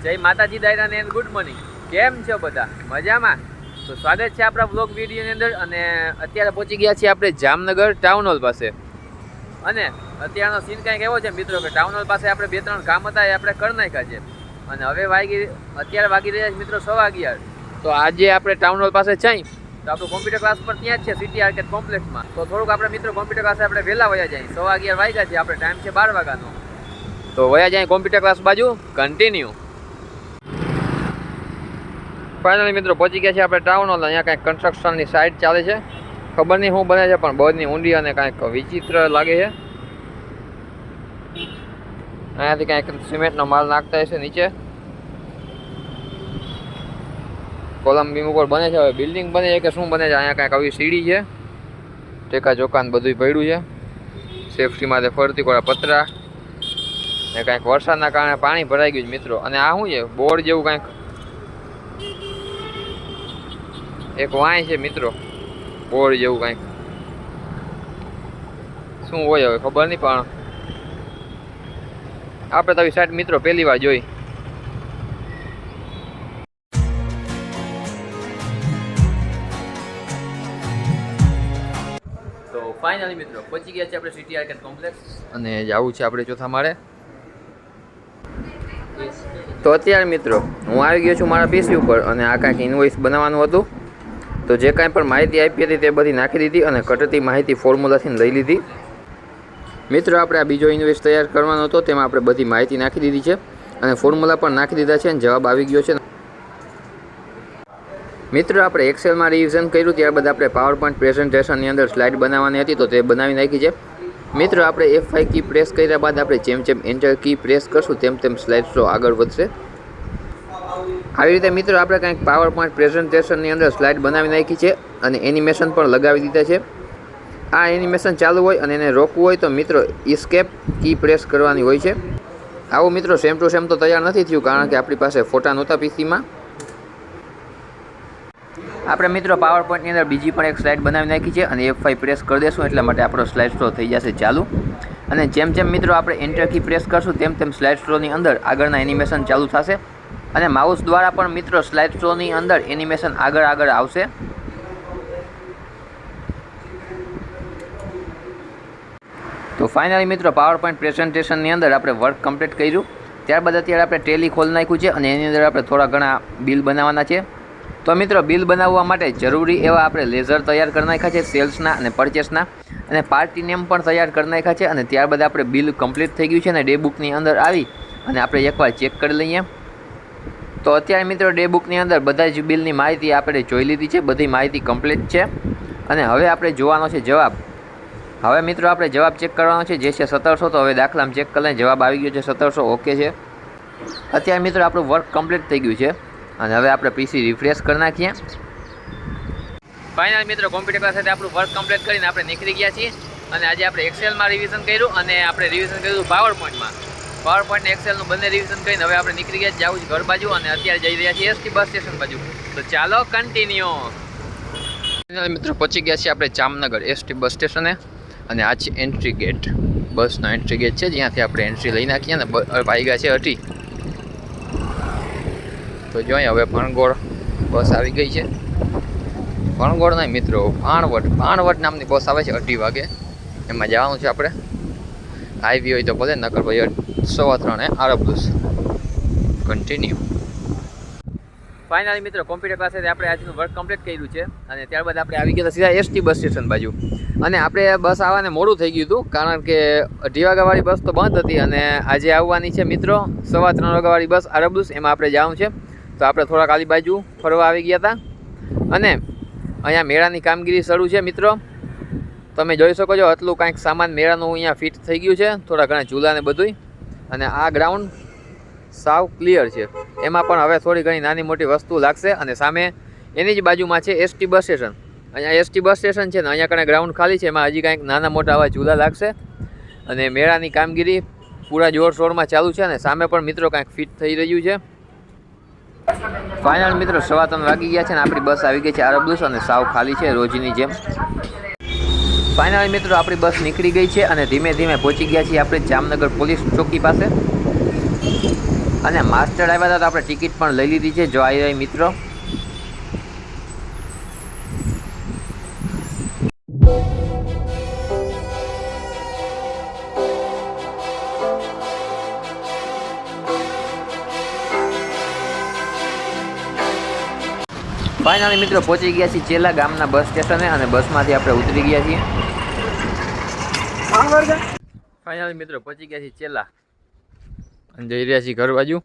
માતાજી દાયરાને and good morning કેમ છો બધા? મજામાં? તો સ્વાગત છે આપણા બ્લોગ વિડીયોની અંદર અને અત્યારે પહોંચી ગયા છીએ આપણે જામનગર ટાઉન હોલ પાસે. અને અત્યારનો સીન કંઈક એવો છે મિત્રો કે ટાઉન હોલ પાસે આપણે બે ત્રણ કામ હતા એ આપણે કરી નાખ્યા છે. અને હવે વાગી, અત્યારે વાગી રહ્યા છે મિત્રો સવા અગિયાર તો આજે આપણે ટાઉન હોલ પાસે જઈ. તો આપણું કોમ્પ્યુટર ક્લાસ પર ત્યાં જ છે સિટી આર્કેટ કોમ્પ્લેક્સમાં તો થોડુંક આપણે મિત્રો કોમ્પ્યુટર ક્લાસે આપણે વહેલા વયા જાય. સવા અગિયાર વાગ્યા છે, આપણે ટાઈમ છે બાર વાગ્યાનો. તો વયા જાય કોમ્પ્યુટર ક્લાસ બાજુ. કન્ટિન્યુ ફાઇનલી મિત્રો, પહોંચી ગયા છે આપણે ટાઉન હોલ અહીંયા કાંઈક કન્સ્ટ્રક્શનની સાઇટ ચાલે છે. ખબર નહીં શું બને છે, પણ બહુની ઊંડી અને કાંઈક વિચિત્ર લાગે છે. અહીંયાથી કાંઈક સિમેન્ટનો માલ નાખતા હશે નીચે. કોલમ બીમ ઉપર બને છે, હવે બિલ્ડિંગ બને છે કે શું બને છે, અહીંયા કાંઈક આવી સીડી છે. ટેકા ચોકાન બધું પડ્યું છે. સેફટી માટે ફરતી કોળા પતરા. ને કાંઈક વરસાદના કારણે પાણી ભરાઈ ગયું છે મિત્રો. અને આ શું છે? બોર્ડ જેવું કાંઈક એક વાંય છે મિત્રો. બોર જેવું કાંઈક. શું હોય હવે ખબર નહીં પણ આપણે તો આવી સાઈડ મિત્રો પહેલી વાર જોઈ. તો ફાઇનલી મિત્રો પહોંચી ગયા છે આપણે સિટી આર્કેડ કોમ્પ્લેક્સ અને જવું છે આપણે ચોથા માળે. તો અત્યારે મિત્રો હું આવી ગયો છું મારા પીસી ઉપર અને આ કાંઈક ઇન્વોઇસ બનાવવાનું હતું. તો જે કાંઈ પણ માહિતી આપી હતી તે બધી નાખી દીધી અને કટતી માહિતી ફોર્મ્યુલાથી લઈ લીધી. મિત્રો, આપણે આ બીજો ઇન્વેસ્ટ તૈયાર કરવાનો હતો, તેમાં આપણે બધી માહિતી નાખી દીધી છે અને ફોર્મ્યુલા પણ નાખી દીધા છે અને જવાબ આવી ગયો છે. મિત્રો, આપણે એક્સેલમાં રિવિઝન કર્યું, ત્યારબાદ આપણે પાવર પોઈન્ટ પ્રેઝન્ટેશનની અંદર સ્લાઇડ બનાવવાની હતી, તો તે બનાવી નાખી છે. મિત્રો, આપણે એફ ફાઈ કી પ્રેસ કર્યા બાદ આપણે જેમ જેમ એન્ટર કી પ્રેસ કરશું તેમ તેમ સ્લાઇડ શો આગળ વધશે. આવી રીતે મિત્રો આપણે કંઈક પાવર પોઈન્ટ પ્રેઝન્ટેશનની અંદર સ્લાઇડ બનાવી નાખી છે અને એનિમેશન પણ લગાવી દીધા છે. આ એનિમેશન ચાલુ હોય અને એને રોકવું હોય તો મિત્રો ઇસ્કેપ કી પ્રેસ કરવાની હોય છે. આવું મિત્રો સેમ ટુ સેમ તો તૈયાર નથી થયું કારણ કે આપણી પાસે ફોટા નહોતા પીસીમાં આપણે મિત્રો પાવર પોઈન્ટની અંદર બીજી પણ એક સ્લાઇડ બનાવી નાખી છે અને એફ પ્રેસ કરી દેશું એટલા માટે આપણો સ્લાઇડ સ્ટ્રો થઈ જશે ચાલુ. અને જેમ જેમ મિત્રો આપણે એન્ટર કી પ્રેસ કરશું તેમ તેમ સ્લાઇડ સ્ટ્રોની અંદર આગળના એનિમેશન ચાલુ થશે. અને માઉસ દ્વારા પણ મિત્રો સ્લાઇડ શોની અંદર એનિમેશન આગળ આગળ આવશે. તો ફાઇનલી મિત્રો પાવર પોઈન્ટ પ્રેઝન્ટેશનની અંદર આપણે વર્ક કમ્પ્લીટ કર્યું. ત્યારબાદ અત્યારે આપણે ટેલી ખોલી નાખ્યું છે અને એની અંદર આપણે થોડા ઘણા બિલ બનાવવાના છે. તો મિત્રો બિલ બનાવવા માટે જરૂરી એવા આપણે લેઝર તૈયાર કરી નાખ્યા છે સેલ્સના અને પરચેસના અને પાર્ટી નેમ પણ તૈયાર કરી નાખ્યા છે અને ત્યારબાદ આપણે બિલ કમ્પ્લીટ થઈ ગયું છે અને ડે બુકની અંદર આવી અને આપણે એકવાર ચેક કરી લઈએ. તો અત્યારે મિત્રો ડે બુકની અંદર બધા જ બિલની માહિતી આપણે જોઈ લીધી છે, બધી માહિતી કમ્પ્લીટ છે. અને હવે આપણે જોવાનો છે જવાબ. હવે મિત્રો આપણે જવાબ ચેક કરવાનો છે, જે છે સત્તરસો. તો હવે દાખલામાં ચેક કરીને જવાબ આવી ગયો છે, સત્તરસો ઓકે છે. અત્યારે મિત્રો આપણું વર્ક કમ્પ્લીટ થઈ ગયું છે. અને હવે આપણે પીસી રિફ્રેશ કરી નાખીએ. ફાઇનલ મિત્રો કોમ્પ્યુટર ક્લાસ સાથે આપણું વર્ક કમ્પ્લીટ કરીને આપણે નીકળી ગયા છીએ. અને આજે આપણે એક્સેલમાં રિવિઝન કર્યું અને આપણે રિવિઝન કર્યું પાવર પોઈન્ટમાં પાવર પોઈન્ટ એક્સેલનું બંને રિવિઝન કરીને હવે આપણે નીકળી ગયા જવું ઘર બાજુ અને અત્યારે જઈ રહ્યા છીએ એસટી બસ સ્ટેશન બાજુ. તો ચાલો કન્ટિન્યુ મિત્રો પહોંચી ગયા છીએ આપણે જામનગર એસટી બસ સ્ટેશને અને આ છે એન્ટ્રી ગેટ બસનો એન્ટ્રી ગેટ છે, જ્યાંથી આપણે એન્ટ્રી લઈ નાખીએ અને આવી ગયા છે અટી તો જોઈએ હવે ભણગોળ બસ આવી ગઈ છે. ભણગોળ નહીં મિત્રો ભાણવટ ભાણવટ નામની બસ આવે છે અઢી વાગે. એમાં જવાનું છે આપણે. આવી હોય તો ભલે નકર ભાઈ સવા ત્રણે આરબલુસ કન્ટિન્યુ ફાઇનલી મિત્રો કોમ્પ્યુટર પાસેથી આપણે આજનું વર્ક કમ્પ્લીટ કર્યું છે અને ત્યારબાદ આપણે આવી ગયા સીધા એસટી બસ સ્ટેશન બાજુ. અને આપણે બસ આવવાને મોડું થઈ ગયું હતું, કારણ કે અઢી વાગ્યાવાળી બસ તો બંધ હતી અને આજે આવવાની છે મિત્રો, સવા ત્રણ વાગ્યાવાળી બસ આરબલુસ એમાં આપણે જવાનું છે. તો આપણે થોડાક આલી બાજુ ફરવા આવી ગયા હતા. અને અહીંયા મેળાની કામગીરી શરૂ છે મિત્રો. તમે જોઈ શકો છો, આટલું કાંઈક સામાન મેળાનું અહીંયા ફિટ થઈ ગયું છે, થોડા ઘણા ઝૂલા ને બધુંય. અને આ ગ્રાઉન્ડ સાવ ક્લિયર છે. એમાં પણ હવે થોડી ઘણી નાની મોટી વસ્તુ લાગશે અને સામે એની જ બાજુમાં છે એસટી બસ સ્ટેશન અહીંયા એસટી બસ સ્ટેશન છે ને અહીંયા કણે ગ્રાઉન્ડ ખાલી છે, એમાં હજી કાંઈક નાના મોટા આવા ઝૂલા લાગશે. અને મેળાની કામગીરી પૂરા જોરશોરમાં ચાલુ છે અને સામે પણ મિત્રો કાંઈક ફિટ થઈ રહ્યું છે. ફાઇનલ મિત્રો સવા ત્રણ વાગી ગયા છે ને આપણી બસ આવી ગઈ છે આરબલુસ અને સાવ ખાલી છે, રોજની જેમ. ફાઇનલ મિત્રો, આપણી બસ નીકળી ગઈ છે અને ધીમે ધીમે પહોંચી ગયા છીએ આપણે જામનગર પોલીસ ચોકી પાસે. અને માસ્ટર આવ્યા હતા તો આપણે ટિકિટ પણ લઈ લીધી છે. જો આવી મિત્રો ફાઇનલી મિત્રો પહોંચી ગયા છીએ ચેલા ગામના બસ સ્ટેશને અને બસમાંથી આપણે ઉતરી ગયા છીએ. ફાઇનલી મિત્રો પહોંચી ગયા છીએ ચેલા. અને જઈ રહ્યા છીએ ઘર બાજુ.